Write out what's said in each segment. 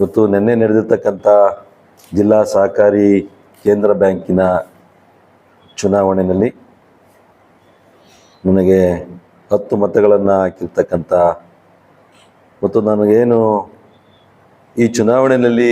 ಇವತ್ತು ನಿನ್ನೆ ನಡೆದಿರ್ತಕ್ಕಂಥ ಜಿಲ್ಲಾ ಸಹಕಾರಿ ಕೇಂದ್ರ ಬ್ಯಾಂಕಿನ ಚುನಾವಣೆಯಲ್ಲಿ ನನಗೆ ಹತ್ತು ಮತಗಳನ್ನು ಹಾಕಿರ್ತಕ್ಕಂಥ ಮತ್ತು ನನಗೇನು ಈ ಚುನಾವಣೆಯಲ್ಲಿ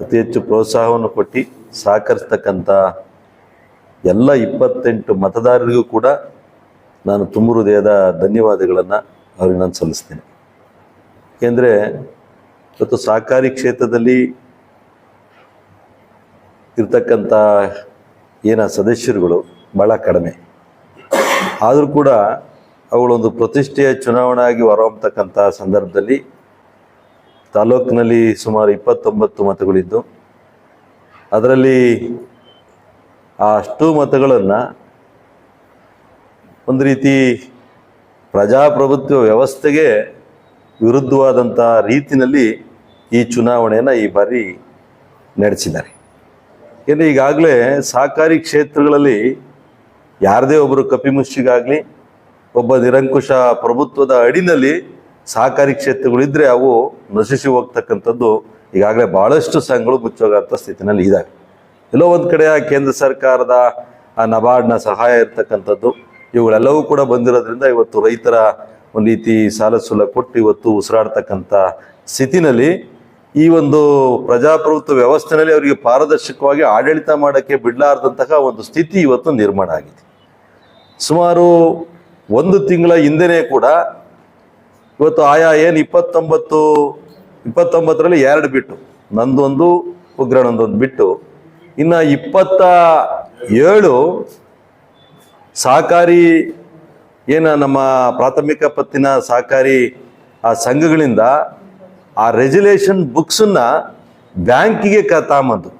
ಅತಿ ಹೆಚ್ಚು ಪ್ರೋತ್ಸಾಹವನ್ನು ಕೊಟ್ಟು ಸಹಕರಿಸ್ತಕ್ಕಂಥ ಎಲ್ಲ ಇಪ್ಪತ್ತೆಂಟು ಮತದಾರರಿಗೂ ಕೂಡ ನಾನು ತುಂಬ ಹೃದಯದ ಧನ್ಯವಾದಗಳನ್ನು ಅವ್ರಿಗೆ ನಾನು ಸಲ್ಲಿಸ್ತೇನೆ. ಏಕೆಂದರೆ ಇವತ್ತು ಸಹಕಾರಿ ಕ್ಷೇತ್ರದಲ್ಲಿ ಇರ್ತಕ್ಕಂಥ ಏನ ಸದಸ್ಯರುಗಳು ಭಾಳ ಕಡಿಮೆ. ಆದರೂ ಕೂಡ ಅವುಗಳೊಂದು ಪ್ರತಿಷ್ಠೆಯ ಚುನಾವಣೆ ಆಗಿ ಹೊರಹೊಮ್ಮತಕ್ಕಂಥ ಸಂದರ್ಭದಲ್ಲಿ ತಾಲೂಕಿನಲ್ಲಿ ಸುಮಾರು ಇಪ್ಪತ್ತೊಂಬತ್ತು ಮತಗಳಿದ್ದು, ಅದರಲ್ಲಿ ಆ ಅಷ್ಟು ಮತಗಳನ್ನು ಒಂದು ರೀತಿ ಪ್ರಜಾಪ್ರಭುತ್ವ ವ್ಯವಸ್ಥೆಗೆ ವಿರುದ್ಧವಾದಂಥ ರೀತಿಯಲ್ಲಿ ಈ ಚುನಾವಣೆಯನ್ನು ಈ ಬಾರಿ ನಡೆಸಿದ್ದಾರೆ. ಏನು ಈಗಾಗಲೇ ಸಹಕಾರಿ ಕ್ಷೇತ್ರಗಳಲ್ಲಿ ಯಾರದೇ ಒಬ್ಬರು ಕಪಿಮುಷ್ಟಿಗಾಗಲಿ ಒಬ್ಬ ನಿರಂಕುಶ ಪ್ರಭುತ್ವದ ಅಡಿನಲ್ಲಿ ಸಹಕಾರಿ ಕ್ಷೇತ್ರಗಳಿದ್ದರೆ ಅವು ನಶಿಸಿ ಹೋಗ್ತಕ್ಕಂಥದ್ದು ಈಗಾಗಲೇ ಭಾಳಷ್ಟು ಸಂಘಗಳು ಮುಚ್ಚೋಗಂಥ ಸ್ಥಿತಿನಲ್ಲಿ ಇದ್ದಾವೆ ಎಲ್ಲೋ ಒಂದು ಕಡೆ ಕೇಂದ್ರ ಸರ್ಕಾರದ ಆ ನಬಾರ್ಡ್ನ ಸಹಾಯ ಇರ್ತಕ್ಕಂಥದ್ದು, ಇವುಗಳೆಲ್ಲವೂ ಕೂಡ ಬಂದಿರೋದ್ರಿಂದ ಇವತ್ತು ರೈತರ ಒಂದು ರೀತಿ ಸಾಲ ಸೂಲ ಕೊಟ್ಟು ಇವತ್ತು ಉಸಿರಾಡ್ತಕ್ಕಂಥ ಸ್ಥಿತಿನಲ್ಲಿ ಈ ಒಂದು ಪ್ರಜಾಪ್ರಭುತ್ವ ವ್ಯವಸ್ಥೆನಲ್ಲಿ ಅವರಿಗೆ ಪಾರದರ್ಶಕವಾಗಿ ಆಡಳಿತ ಮಾಡೋಕ್ಕೆ ಬಿಡಲಾರ್ದಂತಹ ಒಂದು ಸ್ಥಿತಿ ಇವತ್ತು ನಿರ್ಮಾಣ ಆಗಿದೆ. ಸುಮಾರು ಒಂದು ತಿಂಗಳ ಹಿಂದೆನೇ ಕೂಡ ಇವತ್ತು ಆಯಾ ಏನು ಇಪ್ಪತ್ತೊಂಬತ್ತು, ಇಪ್ಪತ್ತೊಂಬತ್ತರಲ್ಲಿ ಎರಡು ಬಿಟ್ಟು, ನಂದೊಂದು, ಉಗ್ರನೊಂದೊಂದು ಬಿಟ್ಟು, ಇನ್ನು ಇಪ್ಪತ್ತ ಏಳು ಸಹಕಾರಿ ಏನು ನಮ್ಮ ಪ್ರಾಥಮಿಕ ಪತ್ತಿನ ಸಹಕಾರಿ ಆ ಸಂಘಗಳಿಂದ ಆ ರೆಜುಲೇಷನ್ ಬುಕ್ಸನ್ನ ಬ್ಯಾಂಕಿಗೆ ಕ ತಾಂಬಂದು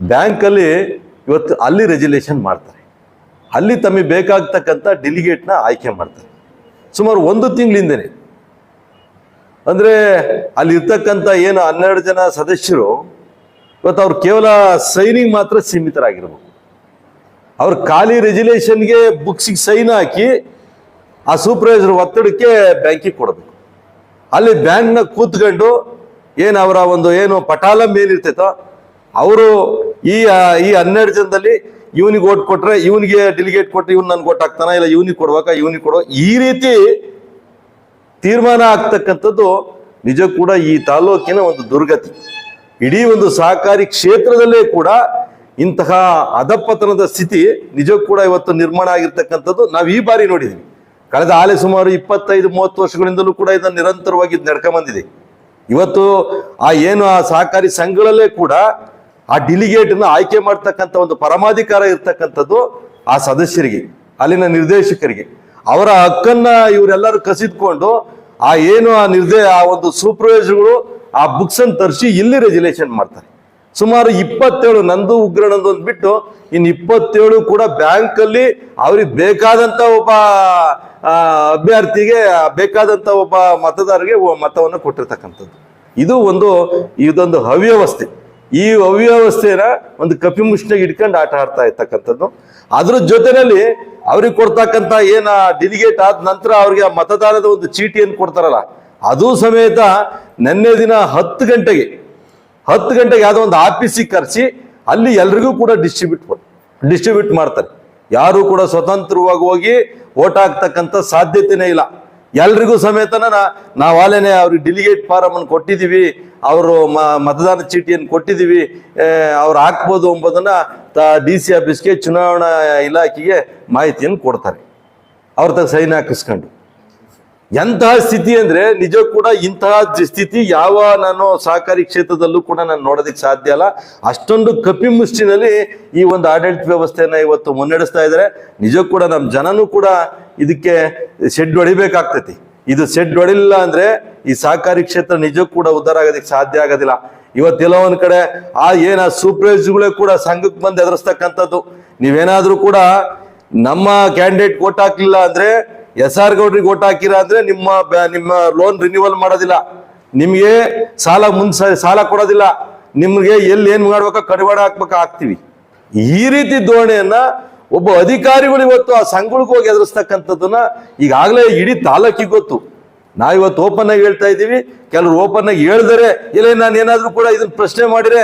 ಬ್ಯಾಂಕಲ್ಲಿ ಇವತ್ತು ಅಲ್ಲಿ ರೆಜುಲೇಷನ್ ಮಾಡ್ತಾರೆ. ಅಲ್ಲಿ ತಮಗೆ ಬೇಕಾಗ್ತಕ್ಕಂಥ ಡೆಲಿಗೇಟ್ನ ಆಯ್ಕೆ ಮಾಡ್ತಾರೆ. ಸುಮಾರು ಒಂದು ತಿಂಗಳಿಂದನೇ. ಅಂದರೆ ಅಲ್ಲಿ ಇರ್ತಕ್ಕಂಥ ಏನು ಹನ್ನೆರಡು ಜನ ಸದಸ್ಯರು, ಇವತ್ತು ಅವ್ರು ಕೇವಲ ಸೈನಿಗೆ ಮಾತ್ರ ಸೀಮಿತರಾಗಿರ್ಬೇಕು. ಅವ್ರ ಖಾಲಿ ರೆಜುಲೇಷನ್ಗೆ ಬುಕ್ಸಿಗೆ ಸೈನ್ ಹಾಕಿ ಆ ಸೂಪರ್ವೈಸರ್ ಒತ್ತಡಕ್ಕೆ ಬ್ಯಾಂಕಿಗೆ ಕೊಡಬೇಕು. ಅಲ್ಲಿ ಬ್ಯಾಂಕ್ನ ಕೂತ್ಕೊಂಡು ಏನು ಅವರ ಒಂದು ಏನು ಪಟಾಲಂ ಏನಿರ್ತೈತೋ, ಅವರು ಈ ಈ ಹನ್ನೆರಡು ಜನದಲ್ಲಿ ಇವನಿಗೆ ಓಟ್ ಕೊಟ್ರೆ ಇವನಿಗೆ ಡೆಲಿಗೇಟ್ ಕೊಟ್ಟರೆ ಇವ್ನು ನನ್ಗೆ ಓಟ್ ಹಾಕ್ತಾನ ಇಲ್ಲ ಇವನಿಗೆ ಕೊಡ್ಬೇಕಾ, ಇವನಿಗೆ ಕೊಡೋ ಈ ರೀತಿ ತೀರ್ಮಾನ ಆಗ್ತಕ್ಕಂಥದ್ದು ನಿಜ ಕೂಡ ಈ ತಾಲೂಕಿನ ಒಂದು ದುರ್ಗತಿ. ಇಡೀ ಒಂದು ಸಹಕಾರಿ ಕ್ಷೇತ್ರದಲ್ಲೇ ಕೂಡ ಇಂತಹ ಅಧಪತನದ ಸ್ಥಿತಿ ನಿಜ ಕೂಡ ಇವತ್ತು ನಿರ್ಮಾಣ ಆಗಿರ್ತಕ್ಕಂಥದ್ದು ನಾವು ಈ ಬಾರಿ ನೋಡಿದ್ವಿ. ಕಳೆದ ಆಲೆ ಸುಮಾರು ಇಪ್ಪತ್ತೈದು, ಮೂವತ್ತು ವರ್ಷಗಳಿಂದಲೂ ಕೂಡ ಇದನ್ನು ನಿರಂತರವಾಗಿ ಇದು ನಡ್ಕೊಂಬಂದಿದೆ ಇವತ್ತು ಆ ಏನು ಆ ಸಹಕಾರಿ ಸಂಘಗಳಲ್ಲೇ ಕೂಡ ಆ ಡಿಲಿಗೇಟ್ನ ಆಯ್ಕೆ ಮಾಡ್ತಕ್ಕಂಥ ಒಂದು ಪರಮಾಧಿಕಾರ ಇರ್ತಕ್ಕಂಥದ್ದು ಆ ಸದಸ್ಯರಿಗೆ, ಅಲ್ಲಿನ ನಿರ್ದೇಶಕರಿಗೆ. ಅವರ ಹಕ್ಕನ್ನ ಇವರೆಲ್ಲರೂ ಕಸಿದ್ಕೊಂಡು ಆ ಏನು ಆ ನಿರ್ದೇ, ಆ ಒಂದು ಸೂಪರ್ವೈಸರ್ಗಳು ಆ ಬುಕ್ಸ್ ಅನ್ನು ತರಿಸಿ ಇಲ್ಲಿ ರೆಜುಲೇಷನ್ ಮಾಡ್ತಾರೆ. ಸುಮಾರು ಇಪ್ಪತ್ತೇಳು ನಂದು ಉಗ್ರನಂದು ಒಂದು ಬಿಟ್ಟು ಇನ್ನು ಇಪ್ಪತ್ತೇಳು ಕೂಡ ಬ್ಯಾಂಕ್ ಅಲ್ಲಿ ಅವ್ರಿಗೆ ಬೇಕಾದಂತ ಒಬ್ಬ ಅಭ್ಯರ್ಥಿಗೆ ಬೇಕಾದಂತ ಒಬ್ಬ ಮತದಾರರಿಗೆ ಮತವನ್ನು ಕೊಟ್ಟಿರ್ತಕ್ಕಂಥದ್ದು. ಇದು ಒಂದು, ಇದೊಂದು ಅವ್ಯವಸ್ಥೆ. ಈ ಅವ್ಯವಸ್ಥೆನ ಒಂದು ಕಪಿಮುಷ್ಣಿಗೆ ಇಟ್ಕೊಂಡು ಆಟ ಆಡ್ತಾ ಇರ್ತಕ್ಕಂಥದ್ದು. ಅದ್ರ ಜೊತೆನಲ್ಲಿ ಅವ್ರಿಗೆ ಕೊಡ್ತಕ್ಕಂಥ ಏನ ಡಿಲಿಗೇಟ್ ಆದ ನಂತರ ಅವ್ರಿಗೆ ಆ ಮತದಾನದ ಒಂದು ಚೀಟಿಯನ್ನು ಕೊಡ್ತಾರಲ್ಲ, ಅದು ಸಮೇತ ನಿನ್ನೆ ದಿನ ಹತ್ತು ಗಂಟೆಗೆ ಹತ್ತು ಗಂಟೆಗೆ ಯಾವುದೋ ಒಂದು ಆಫೀಸಿಗೆ ಕರೆಸಿ ಅಲ್ಲಿ ಎಲ್ರಿಗೂ ಕೂಡ ಡಿಸ್ಟ್ರಿಬ್ಯೂಟ್ ಡಿಸ್ಟ್ರಿಬ್ಯೂಟ್ ಮಾಡ್ತಾರೆ. ಯಾರು ಕೂಡ ಸ್ವತಂತ್ರವಾಗಿ ಹೋಗಿ ಓಟ್ ಹಾಕ್ತಕ್ಕಂಥ ಸಾಧ್ಯತೆನೇ ಇಲ್ಲ. ಎಲ್ರಿಗೂ ಸಮೇತನ ನಾವು ಆಲೇನೆ ಅವ್ರಿಗೆ ಡಿಲಿಗೇಟ್ ಫಾರಮ್ ಅನ್ನು ಕೊಟ್ಟಿದ್ದೀವಿ ಅವರು ಮತದಾನ ಚೀಟಿಯನ್ನು ಕೊಟ್ಟಿದ್ದೀವಿ ಅವ್ರು ಹಾಕ್ಬೋದು ಎಂಬುದನ್ನ ಡಿ ಸಿ ಆಫೀಸ್ಗೆ ಚುನಾವಣಾ ಇಲಾಖೆಗೆ ಮಾಹಿತಿಯನ್ನು ಕೊಡ್ತಾರೆ. ಅವ್ರ ತಗ ಸೈನ್ ಹಾಕಿಸ್ಕೊಂಡು. ಎಂತಹ ಸ್ಥಿತಿ ಅಂದ್ರೆ ನಿಜ ಕೂಡ ಇಂತಹ ಸ್ಥಿತಿ ಯಾವ ನಾನು ಸಹಕಾರಿ ಕ್ಷೇತ್ರದಲ್ಲೂ ಕೂಡ ನಾನು ನೋಡೋದಕ್ಕೆ ಸಾಧ್ಯ ಅಲ್ಲ. ಅಷ್ಟೊಂದು ಕಪಿಮುಷ್ಟಿನಲ್ಲಿ ಈ ಒಂದು ಆಡಳಿತ ವ್ಯವಸ್ಥೆಯನ್ನ ಇವತ್ತು ಮುನ್ನಡೆಸ್ತಾ ಇದ್ದಾರೆ. ನಿಜ ಕೂಡ ನಮ್ಮ ಜನನೂ ಕೂಡ ಇದಕ್ಕೆ ಶೆಡ್ ಹೊಡಿಬೇಕಾಗ್ತೈತಿ. ಇದು ಶೆಡ್ ಹೊಡಿಲಿಲ್ಲ ಅಂದ್ರೆ ಈ ಸಹಕಾರಿ ಕ್ಷೇತ್ರ ನಿಜ ಕೂಡ ಉದ್ಧಾರ ಆಗೋದಕ್ಕೆ ಸಾಧ್ಯ ಆಗೋದಿಲ್ಲ. ಇವತ್ತೆಲ್ಲ ಒಂದ್ ಕಡೆ, ಆ ಏನ ಸೂಪರ್ವೈಸರ್ಗಳೇ ಕೂಡ ಸಂಘಕ್ಕೆ ಬಂದು ಎದುರಿಸ್ತಕ್ಕಂಥದ್ದು. ನೀವೇನಾದ್ರೂ ಕೂಡ ನಮ್ಮ ಕ್ಯಾಂಡಿಡೇಟ್ ಓಟ್ ಹಾಕ್ಲಿಲ್ಲ ಅಂದ್ರೆ ಎಸ್ ಆರ್ ಗೌಡ್ರಿಗೆ ಓಟ್ ಹಾಕಿರ ಅಂದ್ರೆ ನಿಮ್ಮ ನಿಮ್ಮ ಲೋನ್ ರಿನ್ಯೂವಲ್ ಮಾಡೋದಿಲ್ಲ. ನಿಮ್ಗೆ ಸಾಲ ಮುನ್ಸ ಸಾಲ ಕೊಡೋದಿಲ್ಲ. ನಿಮ್ಗೆ ಎಲ್ಲಿ ಏನ್ ಮಾಡ್ಬೇಕ ಕಡಿವಾಡ ಹಾಕ್ಬೇಕ, ಹಾಕ್ತಿವಿ. ಈ ರೀತಿ ಧೋರಣೆಯನ್ನ ಒಬ್ಬ ಅಧಿಕಾರಿಗಳು ಇವತ್ತು ಆ ಸಂಘಗಳಿಗೆ ಹೋಗಿ ಎದುರಿಸ್ತಕ್ಕಂಥದ್ದನ್ನ ಈಗಾಗಲೇ ಇಡೀ ತಾಲೂಕಿಗೆ ಗೊತ್ತು. ನಾವಿವತ್ತು ಓಪನ್ ಆಗಿ ಹೇಳ್ತಾ ಇದ್ದೀವಿ. ಕೆಲವರು ಓಪನ್ ಆಗಿ ಹೇಳಿದರೆ ಇಲ್ಲ ನಾನು ಏನಾದ್ರೂ ಕೂಡ ಇದನ್ನ ಪ್ರಶ್ನೆ ಮಾಡಿದ್ರೆ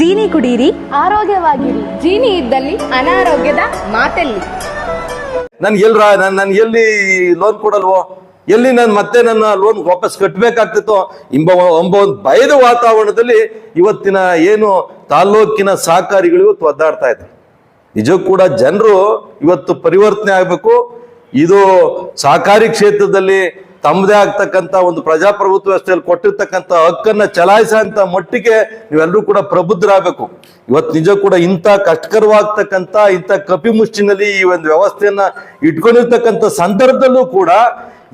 ಜೀನಿ ಕುಡೀರಿ, ಆರೋಗ್ಯವಾಗಿರಿ. ಜೀನಿ ಇದ್ದಲ್ಲಿ ಅನಾರೋಗ್ಯದ ಮಾತೆಲ್ಲಿ. ನನ್ಗೆ ಎಲ್ರ, ನಾನು ನನ್ಗೆ ಎಲ್ಲಿ ಲೋನ್ ಕೊಡಲ್ವೋ? ಎಲ್ಲಿ ನಾನು ಮತ್ತೆ ನನ್ನ ಲೋನ್ ವಾಪಸ್ ಕಟ್ಟಬೇಕಾಗ್ತಿತ್ತು ಎಂಬ ಎಂಬ ಒಂದು ಭಯದ ವಾತಾವರಣದಲ್ಲಿ ಇವತ್ತಿನ ಏನು ತಾಲ್ಲೂಕಿನ ಸಹಕಾರಿಗಳು ಇವತ್ತು ಒದ್ದಾಡ್ತಾ ನಿಜಕ್ಕೂ ಕೂಡ ಜನರು ಇವತ್ತು ಪರಿವರ್ತನೆ ಆಗಬೇಕು. ಇದು ಸಹಕಾರಿ ಕ್ಷೇತ್ರದಲ್ಲಿ ತಮ್ಮದೇ ಆಗ್ತಕ್ಕಂಥ ಒಂದು ಪ್ರಜಾಪ್ರಭುತ್ವ ವ್ಯವಸ್ಥೆಯಲ್ಲಿ ಕೊಟ್ಟಿರ್ತಕ್ಕಂಥ ಹಕ್ಕನ್ನ ಚಲಾಯಿಸಂತ ಮಟ್ಟಿಗೆ ನೀವೆಲ್ಲರೂ ಕೂಡ ಪ್ರಬುದ್ಧರಾಗಬೇಕು. ಇವತ್ತು ನಿಜ ಕೂಡ ಇಂಥ ಕಷ್ಟಕರವಾಗ್ತಕ್ಕಂಥ, ಇಂಥ ಕಪಿಮುಷ್ಟಿನಲ್ಲಿ ಈ ಒಂದು ವ್ಯವಸ್ಥೆಯನ್ನ ಇಟ್ಕೊಂಡಿರ್ತಕ್ಕಂಥ ಸಂದರ್ಭದಲ್ಲೂ ಕೂಡ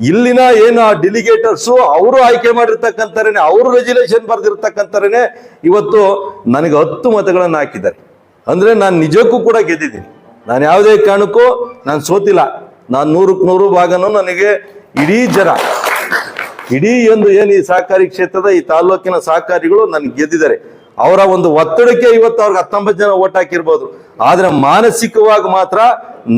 ಇಲ್ಲಿನ ಏನು ಡೆಲಿಗೇಟರ್ಸು ಅವರು ಆಯ್ಕೆ ಮಾಡಿರ್ತಕ್ಕಂಥರೇನೆ, ಅವರು ರೆಜುಲೇಷನ್ ಬರೆದಿರ್ತಕ್ಕಂಥರೇನೆ ಇವತ್ತು ನನಗೆ ಹತ್ತು ಮತಗಳನ್ನು ಹಾಕಿದ್ದಾರೆ. ಅಂದ್ರೆ ನಾನು ನಿಜಕ್ಕೂ ಕೂಡ ಗೆದ್ದಿದ್ದೀನಿ. ನಾನು ಯಾವುದೇ ಕಾರಣಕ್ಕೂ ನಾನು ಸೋತಿಲ್ಲ. ನಾನು ನೂರಕ್ಕೆ ನೂರು ಭಾಗನೂ ನನಗೆ ಇಡೀ ಜನ, ಇಡೀ ಒಂದು ಏನು ಈ ಸಹಕಾರಿ ಕ್ಷೇತ್ರದ ಈ ತಾಲೂಕಿನ ಸಹಕಾರಿಗಳು ನನ್ಗೆ ಗೆದ್ದಿದ್ದಾರೆ. ಅವರ ಒಂದು ಒತ್ತಡಕ್ಕೆ ಇವತ್ತು ಅವ್ರಿಗೆ ಹತ್ತೊಂಬತ್ತು ಜನ ಓಟ್ ಹಾಕಿರ್ಬೋದು. ಆದ್ರೆ ಮಾನಸಿಕವಾಗಿ ಮಾತ್ರ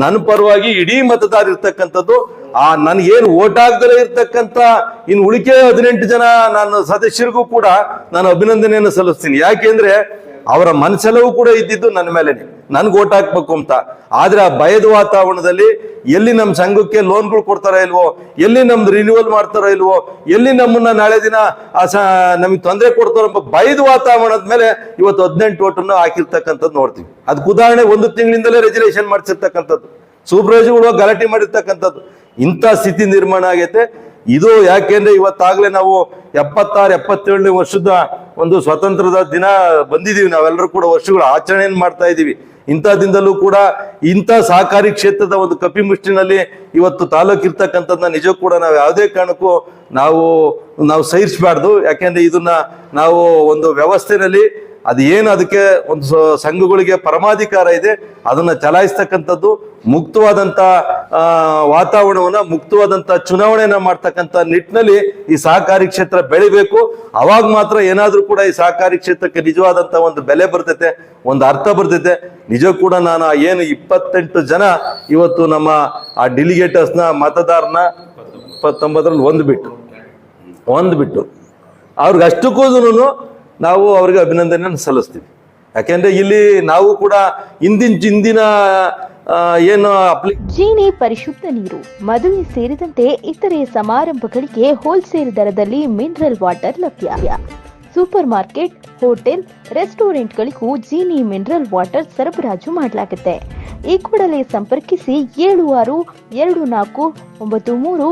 ನನ್ನ ಪರವಾಗಿ ಇಡೀ ಮತದಾರ ಇರ್ತಕ್ಕಂಥದ್ದು, ಆ ನನಗೇನು ಓಟ್ ಹಾಕದಲ್ಲೇ ಇರ್ತಕ್ಕಂಥ ಇನ್ನು ಉಳಿಕೆ ಹದಿನೆಂಟು ಜನ ನನ್ನ ಸದಸ್ಯರಿಗೂ ಕೂಡ ನಾನು ಅಭಿನಂದನೆಯನ್ನು ಸಲ್ಲಿಸ್ತೀನಿ. ಯಾಕೆಂದ್ರೆ ಅವರ ಮನಸ್ಸೆಲ್ಲವೂ ಕೂಡ ಇದ್ದಿದ್ದು ನನ್ನ ಮೇಲೇನೆ. ನನ್ಗೆ ಓಟ್ ಹಾಕ್ಬೇಕು ಅಂತ. ಆದ್ರೆ ಆ ಭಯದ ವಾತಾವರಣದಲ್ಲಿ ಎಲ್ಲಿ ನಮ್ಮ ಸಂಘಕ್ಕೆ ಲೋನ್ಗಳು ಕೊಡ್ತಾರ ಇಲ್ವೋ, ಎಲ್ಲಿ ನಮ್ದು ರಿನ್ಯೂವಲ್ ಮಾಡ್ತಾರೋ ಇಲ್ವೋ, ಎಲ್ಲಿ ನಮ್ಮನ್ನ ನಾಳೆ ದಿನ ಆ ನಮಗೆ ತೊಂದರೆ ಕೊಡ್ತಾರೋ ಎಂಬ ಭಯದ ವಾತಾವರಣದ ಮೇಲೆ ಇವತ್ತು ಹದಿನೆಂಟು ಓಟನ್ನು ಹಾಕಿರ್ತಕ್ಕಂಥದ್ದು ನೋಡ್ತೀವಿ. ಅದಕ್ಕೆ ಉದಾಹರಣೆ ಒಂದು ತಿಂಗಳಿಂದಲೇ ರೆಜುಲೇಷನ್ ಮಾಡಿಸಿರ್ತಕ್ಕಂಥದ್ದು. ಸೂಪರ್ವೈಸರ್ಗಳು ಗಲಾಟೆ ಮಾಡಿರ್ತಕ್ಕಂಥದ್ದು. ಇಂಥ ಸ್ಥಿತಿ ನಿರ್ಮಾಣ ಆಗೈತೆ. ಇದು ಯಾಕೆಂದ್ರೆ ಇವತ್ತಾಗ್ಲೇ ನಾವು ಎಪ್ಪತ್ತಾರು, ಎಪ್ಪತ್ತೇಳನೇ ವರ್ಷದ ಒಂದು ಸ್ವತಂತ್ರದ ದಿನ ಬಂದಿದೀವಿ. ನಾವೆಲ್ಲರೂ ಕೂಡ ವರ್ಷಗಳ ಆಚರಣೆಯನ್ನು ಮಾಡ್ತಾ ಇದ್ದೀವಿ. ಇಂಥ ದಿನದಲ್ಲೂ ಕೂಡ ಇಂಥ ಸಹಕಾರಿ ಕ್ಷೇತ್ರದ ಒಂದು ಕಪಿಮುಷ್ಟಿನಲ್ಲಿ ಇವತ್ತು ತಾಲೂಕು ಇರ್ತಕ್ಕಂಥದ್ದನ್ನ ಕೂಡ ನಾವು ಯಾವುದೇ ಕಾರಣಕ್ಕೂ ನಾವು ನಾವು ಸಹಿಸಬಾರ್ದು ಯಾಕೆಂದ್ರೆ ಇದನ್ನ ನಾವು ಒಂದು ವ್ಯವಸ್ಥೆನಲ್ಲಿ ಅದು ಏನು ಅದಕ್ಕೆ ಒಂದು ಸಂಘಗಳಿಗೆ ಪರಮಾಧಿಕಾರ ಇದೆ ಅದನ್ನ ಚಲಾಯಿಸ್ತಕ್ಕಂಥದ್ದು ಮುಕ್ತವಾದಂತ ಆ, ವಾತಾವರಣವನ್ನ ಮುಕ್ತವಾದಂತ ಚುನಾವಣೆಯನ್ನ ಮಾಡ್ತಕ್ಕಂಥ ನಿಟ್ಟಿನಲ್ಲಿ ಈ ಸಹಕಾರಿ ಕ್ಷೇತ್ರ ಬೆಳಿಬೇಕು. ಅವಾಗ ಮಾತ್ರ ಏನಾದ್ರೂ ಕೂಡ ಈ ಸಹಕಾರಿ ಕ್ಷೇತ್ರಕ್ಕೆ ನಿಜವಾದಂತ ಒಂದು ಬೆಲೆ ಬರ್ತೈತೆ, ಒಂದು ಅರ್ಥ ಬರ್ತೈತೆ. ನಿಜ ಕೂಡ ನಾನು ಏನು ಇಪ್ಪತ್ತೆಂಟು ಜನ ಇವತ್ತು ನಮ್ಮ ಆ ಡಿಲಿಗೇಟರ್ಸ್ನ ಮತದಾರನ ಇಪ್ಪತ್ತೊಂಬತ್ತರಲ್ಲಿ ಒಂದು ಬಿಟ್ಟು ಒಂದು ಬಿಟ್ಟು ಅವ್ರಿಗೆ ಅಷ್ಟಕ್ಕೂ ನಾವು ಅವ್ರಿಗೆ ಅಭಿನಂದನೆಯನ್ನು ಸಲ್ಲಿಸ್ತೀವಿ. ಯಾಕೆಂದ್ರೆ ಇಲ್ಲಿ ನಾವು ಕೂಡ ಹಿಂದಿನ ಹಿಂದಿನ ಏನು ಜೀನಿ ಪರಿಶುದ್ಧ ನೀರು ಮದುವೆ ಸೇರಿದಂತೆ ಇತರೆ ಸಮಾರಂಭಗಳಿಗೆ ಹೋಲ್ಸೇಲ್ ದರದಲ್ಲಿ ಮಿನರಲ್ ವಾಟರ್ ಲಭ್ಯ. ಸೂಪರ್ ಮಾರ್ಕೆಟ್ ಹೋಟೆಲ್ ರೆಸ್ಟೋರೆಂಟ್ಗಳಿಗೂ ಜೀನಿ ಮಿನರಲ್ ವಾಟರ್ ಸರಬರಾಜು ಮಾಡಲಾಗುತ್ತೆ. ಈ ಕೂಡಲೇ ಸಂಪರ್ಕಿಸಿ ಏಳು ಆರು ಎರಡು ನಾಲ್ಕು ಒಂಬತ್ತು ಮೂರು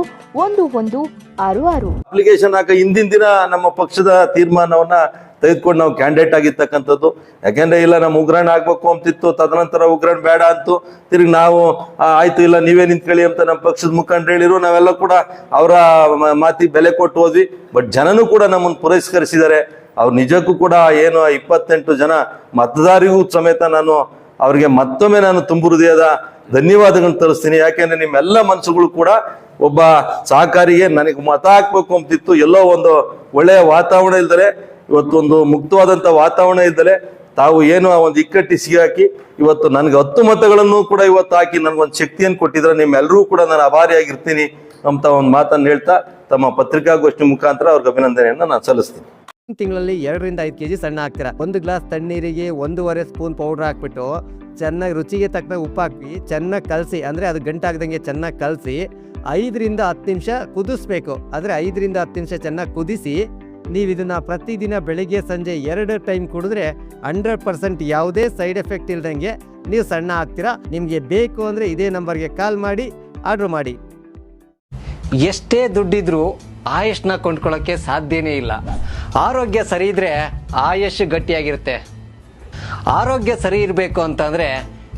ಒಂದು ಒಂದು ಆರು ಆರು. ಅಪ್ಲಿಕೇಶನ್ ಹಾಕ ಹಿಂದಿನ ದಿನ ನಮ್ಮ ಪಕ್ಷದ ತೀರ್ಮಾನವನ್ನ ತೆಗೆದುಕೊಂಡು ನಾವು ಕ್ಯಾಂಡಿಡೇಟ್ ಆಗಿರ್ತಕ್ಕಂಥದ್ದು. ಯಾಕೆಂದ್ರೆ ಇಲ್ಲ, ನಮ್ಮ ಉಗ್ರಾಣ ಆಗ್ಬೇಕು ಅಂತಿತ್ತು, ತದನಂತರ ಉಗ್ರಾಣ ಬೇಡ ಅಂತು. ತಿರುಗಿ ನಾವು ಆಯ್ತು, ಇಲ್ಲ, ನೀವೇ ನಿಂತ್ಕೊಳ್ಳಿ ಅಂತ ನಮ್ಮ ಪಕ್ಷದ ಮುಖಂಡರು ಹೇಳಿರು ನಾವೆಲ್ಲ ಕೂಡ ಅವರ ಮಾತಿ ಬೆಲೆ ಕೊಟ್ಟು ಹೋದ್ವಿ. ಬಟ್ ಜನನು ಕೂಡ ನಮ್ಮನ್ನು ಪುರಸ್ಕರಿಸಿದ್ದಾರೆ. ಅವ್ರು ನಿಜಕ್ಕೂ ಕೂಡ ಏನು, ಇಪ್ಪತ್ತೆಂಟು ಜನ ಮತದಾರಿಗೂ ಸಮೇತ ನಾನು ಅವ್ರಿಗೆ ಮತ್ತೊಮ್ಮೆ ನಾನು ತುಂಬು ಹೃದಯದ ಧನ್ಯವಾದಗಳನ್ನು ತರಿಸ್ತೀನಿ. ಯಾಕೆಂದ್ರೆ ನಿಮ್ಮೆಲ್ಲ ಮನಸ್ಸುಗಳು ಕೂಡ ಒಬ್ಬ ಸಹಕಾರಿಗೆ ನನಗೆ ಮತ ಹಾಕ್ಬೇಕು ಅಂತಿತ್ತು. ಎಲ್ಲೋ ಒಂದು ಒಳ್ಳೆಯ ವಾತಾವರಣ ಇಲ್ದರೆ ಇವತ್ತೊಂದು ಮುಕ್ತವಾದಂತ ವಾತಾವರಣ ಇದ್ದರೆ ತಾವು ಏನು ಆ ಒಂದು ಇಕ್ಕಟ್ಟಿ ಸಿಗಾಕಿ ಇವತ್ತು ನನಗೆ ಹತ್ತು ಮತಗಳನ್ನು ಕೂಡ ಇವತ್ತು ಹಾಕಿ ನನಗೊಂದು ಶಕ್ತಿಯನ್ನು ಕೊಟ್ಟಿದ್ರೆ ನಿಮ್ಮೆಲ್ಲರೂ ಕೂಡ ನಾನು ಅಭಾರಿಯಾಗಿರ್ತೀನಿ ಅಂತ ಒಂದು ಮಾತನ್ನು ಹೇಳ್ತಾ ತಮ್ಮ ಪತ್ರಿಕಾಗೋಷ್ಠಿ ಮುಖಾಂತರ ಅವ್ರಿಗೆ ಅಭಿನಂದನೆಯನ್ನು ನಾನು ಸಲ್ಲಿಸ್ತೀನಿ. ತಿಂಗಳಲ್ಲಿ ಎರಡರಿಂದ ಐದು ಕೆಜಿ ಸಣ್ಣ ಹಾಕ್ತೀರಾ? ಒಂದು ಗ್ಲಾಸ್ ತಣ್ಣೀರಿಗೆ ಒಂದೂವರೆ ಸ್ಪೂನ್ ಪೌಡರ್ ಹಾಕ್ಬಿಟ್ಟು ಚೆನ್ನಾಗಿ ರುಚಿಗೆ ತಕ್ಕ ಉಪ್ಪು ಹಾಕಿ ಚೆನ್ನಾಗಿ ಕಲಸಿ, ಅಂದರೆ ಅದು ಗಂಟಾಗ್ದಂಗೆ ಚೆನ್ನಾಗಿ ಕಲಸಿ, ಐದರಿಂದ ಹತ್ತು ನಿಮಿಷ ಕುದಿಸ್ಬೇಕು. ಅಂದರೆ ಐದರಿಂದ ಹತ್ತು ನಿಮಿಷ ಚೆನ್ನಾಗಿ ಕುದಿಸಿ ನೀವು ಇದನ್ನು ಪ್ರತಿದಿನ ಬೆಳಿಗ್ಗೆ ಸಂಜೆ ಎರಡು ಟೈಮ್ ಕುಡಿದ್ರೆ ಹಂಡ್ರೆಡ್ ಪರ್ಸೆಂಟ್ ಯಾವುದೇ ಸೈಡ್ ಎಫೆಕ್ಟ್ ಇಲ್ದಂಗೆ ನೀವು ಸಣ್ಣ ಆಗ್ತೀರಾ? ನಿಮಗೆ ಬೇಕು ಅಂದರೆ ಇದೇ ನಂಬರ್ಗೆ ಕಾಲ್ ಮಾಡಿ, ಆರ್ಡ್ರ್ ಮಾಡಿ. ಎಷ್ಟೇ ದುಡ್ಡಿದ್ರೂ ಆಯುಷ್ನ ಕೊಂಡ್ಕೊಳ್ಳೋಕ್ಕೆ ಸಾಧ್ಯನೇ ಇಲ್ಲ. ಆರೋಗ್ಯ ಸರಿ ಇದ್ರೆ ಆಯುಷ್ ಗಟ್ಟಿಯಾಗಿರುತ್ತೆ. ಆರೋಗ್ಯ ಸರಿ ಇರಬೇಕು ಅಂತಂದ್ರೆ